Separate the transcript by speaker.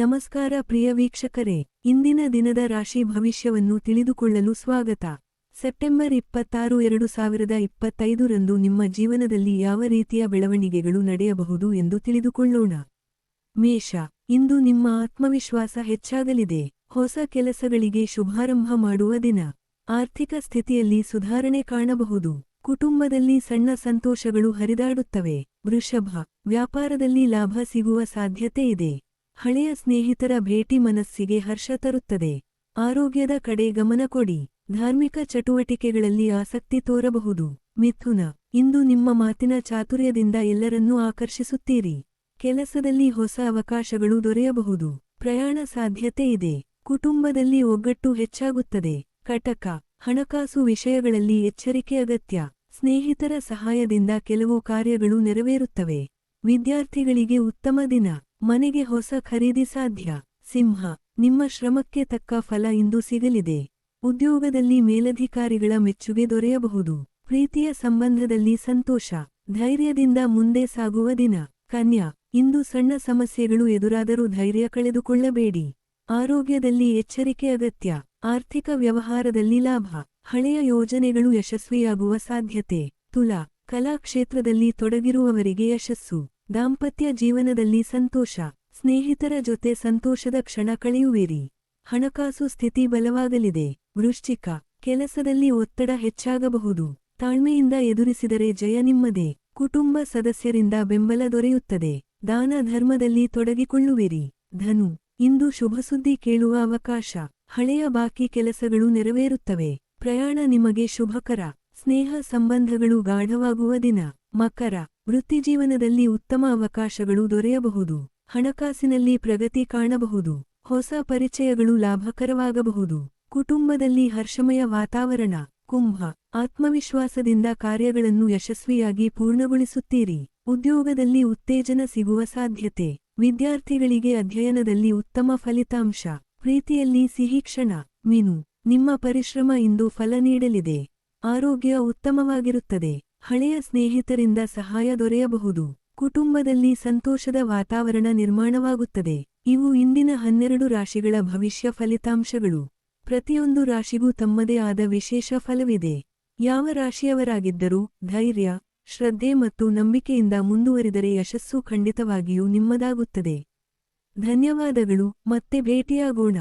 Speaker 1: ನಮಸ್ಕಾರ ಪ್ರಿಯ ವೀಕ್ಷಕರೇ, ಇಂದಿನ ದಿನದ ರಾಶಿ ಭವಿಷ್ಯವನ್ನು ತಿಳಿದುಕೊಳ್ಳಲು ಸ್ವಾಗತ. ಸೆಪ್ಟೆಂಬರ್ ಇಪ್ಪತ್ತಾರು ಎರಡು ಸಾವಿರದ ಇಪ್ಪತ್ತೈದರಂದು ನಿಮ್ಮ ಜೀವನದಲ್ಲಿ ಯಾವ ರೀತಿಯ ಬೆಳವಣಿಗೆಗಳು ನಡೆಯಬಹುದು ಎಂದು ತಿಳಿದುಕೊಳ್ಳೋಣ. ಮೇಷ, ಇಂದು ನಿಮ್ಮ ಆತ್ಮವಿಶ್ವಾಸ ಹೆಚ್ಚಾಗಲಿದೆ. ಹೊಸ ಕೆಲಸಗಳಿಗೆ ಶುಭಾರಂಭ ಮಾಡುವ ದಿನ. ಆರ್ಥಿಕ ಸ್ಥಿತಿಯಲ್ಲಿ ಸುಧಾರಣೆ ಕಾಣಬಹುದು. ಕುಟುಂಬದಲ್ಲಿ ಸಣ್ಣ ಸಂತೋಷಗಳು ಹರಿದಾಡುತ್ತವೆ. ವೃಷಭ, ವ್ಯಾಪಾರದಲ್ಲಿ ಲಾಭ ಸಿಗುವ ಸಾಧ್ಯತೆ ಇದೆ. ಹಳೆಯ ಸ್ನೇಹಿತರ ಭೇಟಿ ಮನಸ್ಸಿಗೆ ಹರ್ಷ ತರುತ್ತದೆ. ಆರೋಗ್ಯದ ಕಡೆ ಗಮನ ಕೊಡಿ. ಧಾರ್ಮಿಕ ಚಟುವಟಿಕೆಗಳಲ್ಲಿ ಆಸಕ್ತಿ ತೋರಬಹುದು. ಮಿಥುನ, ಇಂದು ನಿಮ್ಮ ಮಾತಿನ ಚಾತುರ್ಯದಿಂದ ಎಲ್ಲರನ್ನೂ ಆಕರ್ಷಿಸುತ್ತೀರಿ. ಕೆಲಸದಲ್ಲಿ ಹೊಸ ಅವಕಾಶಗಳು ದೊರೆಯಬಹುದು. ಪ್ರಯಾಣ ಸಾಧ್ಯತೆ ಇದೆ. ಕುಟುಂಬದಲ್ಲಿ ಒಗ್ಗಟ್ಟು ಹೆಚ್ಚಾಗುತ್ತದೆ. ಕಟಕ, ಹಣಕಾಸು ವಿಷಯಗಳಲ್ಲಿ ಎಚ್ಚರಿಕೆ ಅಗತ್ಯ. ಸ್ನೇಹಿತರ ಸಹಾಯದಿಂದ ಕೆಲವು ಕಾರ್ಯಗಳು ನೆರವೇರುತ್ತವೆ. ವಿದ್ಯಾರ್ಥಿಗಳಿಗೆ ಉತ್ತಮ ದಿನ. ಮನೆಗೆ ಹೊಸ ಖರೀದಿ ಸಾಧ್ಯ. ಸಿಂಹ, ನಿಮ್ಮ ಶ್ರಮಕ್ಕೆ ತಕ್ಕ ಫಲ ಇಂದು ಸಿಗಲಿದೆ. ಉದ್ಯೋಗದಲ್ಲಿ ಮೇಲಧಿಕಾರಿಗಳ ಮೆಚ್ಚುಗೆ ದೊರೆಯಬಹುದು. ಪ್ರೀತಿಯ ಸಂಬಂಧದಲ್ಲಿ ಸಂತೋಷ. ಧೈರ್ಯದಿಂದ ಮುಂದೆ ಸಾಗುವ ದಿನ. ಕನ್ಯಾ, ಇಂದು ಸಣ್ಣ ಸಮಸ್ಯೆಗಳು ಎದುರಾದರೂ ಧೈರ್ಯ ಕಳೆದುಕೊಳ್ಳಬೇಡಿ. ಆರೋಗ್ಯದಲ್ಲಿ ಎಚ್ಚರಿಕೆ ಅಗತ್ಯ. ಆರ್ಥಿಕ ವ್ಯವಹಾರದಲ್ಲಿ ಲಾಭ. ಹಳೆಯ ಯೋಜನೆಗಳು ಯಶಸ್ವಿಯಾಗುವ ಸಾಧ್ಯತೆ. ತುಲಾ, ಕಲಾಕ್ಷೇತ್ರದಲ್ಲಿ ತೊಡಗಿರುವವರಿಗೆ ಯಶಸ್ಸು. ದಾಂಪತ್ಯ ಜೀವನದಲ್ಲಿ ಸಂತೋಷ, ಸ್ನೇಹಿತರ ಜೊತೆ ಸಂತೋಷದ ಕ್ಷಣ ಕಳೆಯುವಿರಿ. ಹಣಕಾಸು ಸ್ಥಿತಿ ಬಲವಾಗಲಿದೆ. ವೃಶ್ಚಿಕ ಕೆಲಸದಲ್ಲಿ ಒತ್ತಡ ಹೆಚ್ಚಾಗಬಹುದು. ತಾಳ್ಮೆಯಿಂದ ಎದುರಿಸಿದರೆ ಜಯ ನಿಮ್ಮದೇ. ಕುಟುಂಬ ಸದಸ್ಯರಿಂದ ಬೆಂಬಲ ದೊರೆಯುತ್ತದೆ. ದಾನ ಧರ್ಮದಲ್ಲಿ ತೊಡಗಿಕೊಳ್ಳುವಿರಿ. ಧನು, ಇಂದು ಶುಭಸುದ್ದಿ ಕೇಳುವ ಅವಕಾಶ. ಹಳೆಯ ಬಾಕಿ ಕೆಲಸಗಳು ನೆರವೇರುತ್ತವೆ. ಪ್ರಯಾಣ ನಿಮಗೆ ಶುಭಕರ. ಸ್ನೇಹ ಸಂಬಂಧಗಳು ಗಾಢವಾಗುವ ದಿನ. ಮಕರ ವೃತ್ತಿಜೀವನದಲ್ಲಿ ಉತ್ತಮ ಅವಕಾಶಗಳು ದೊರೆಯಬಹುದು. ಹಣಕಾಸಿನಲ್ಲಿ ಪ್ರಗತಿ ಕಾಣಬಹುದು. ಹೊಸ ಪರಿಚಯಗಳು ಲಾಭಕರವಾಗಬಹುದು. ಕುಟುಂಬದಲ್ಲಿ ಹರ್ಷಮಯ ವಾತಾವರಣ, ಕುಂಭ, ಆತ್ಮವಿಶ್ವಾಸದಿಂದ ಕಾರ್ಯಗಳನ್ನು ಯಶಸ್ವಿಯಾಗಿ ಪೂರ್ಣಗೊಳಿಸುತ್ತೀರಿ. ಉದ್ಯೋಗದಲ್ಲಿ ಉತ್ತೇಜನ ಸಿಗುವ ಸಾಧ್ಯತೆ. ವಿದ್ಯಾರ್ಥಿಗಳಿಗೆ ಅಧ್ಯಯನದಲ್ಲಿ ಉತ್ತಮ ಫಲಿತಾಂಶ. ಪ್ರೀತಿಯಲ್ಲಿ ಸಿಹಿ ಕ್ಷಣ. ಮೀನು, ನಿಮ್ಮ ಪರಿಶ್ರಮ ಇಂದು ಫಲ ನೀಡಲಿದೆ. ಆರೋಗ್ಯ ಉತ್ತಮವಾಗಿರುತ್ತದೆ. ಹಳೆಯ ಸ್ನೇಹಿತರಿಂದ ಸಹಾಯ ದೊರೆಯಬಹುದು. ಕುಟುಂಬದಲ್ಲಿ ಸಂತೋಷದ ವಾತಾವರಣ ನಿರ್ಮಾಣವಾಗುತ್ತದೆ. ಇವು ಇಂದಿನ ಹನ್ನೆರಡು ರಾಶಿಗಳ ಭವಿಷ್ಯ ಫಲಿತಾಂಶಗಳು. ಪ್ರತಿಯೊಂದು ರಾಶಿಗೂ ತಮ್ಮದೇ ಆದ ವಿಶೇಷ ಫಲವಿದೆ. ಯಾವ ರಾಶಿಯವರಾಗಿದ್ದರೂ ಧೈರ್ಯ, ಶ್ರದ್ಧೆ ಮತ್ತು ನಂಬಿಕೆಯಿಂದ ಮುಂದುವರಿದರೆ ಯಶಸ್ಸು ಖಂಡಿತವಾಗಿಯೂ ನಿಮ್ಮದಾಗುತ್ತದೆ. ಧನ್ಯವಾದಗಳು, ಮತ್ತೆ ಭೇಟಿಯಾಗೋಣ.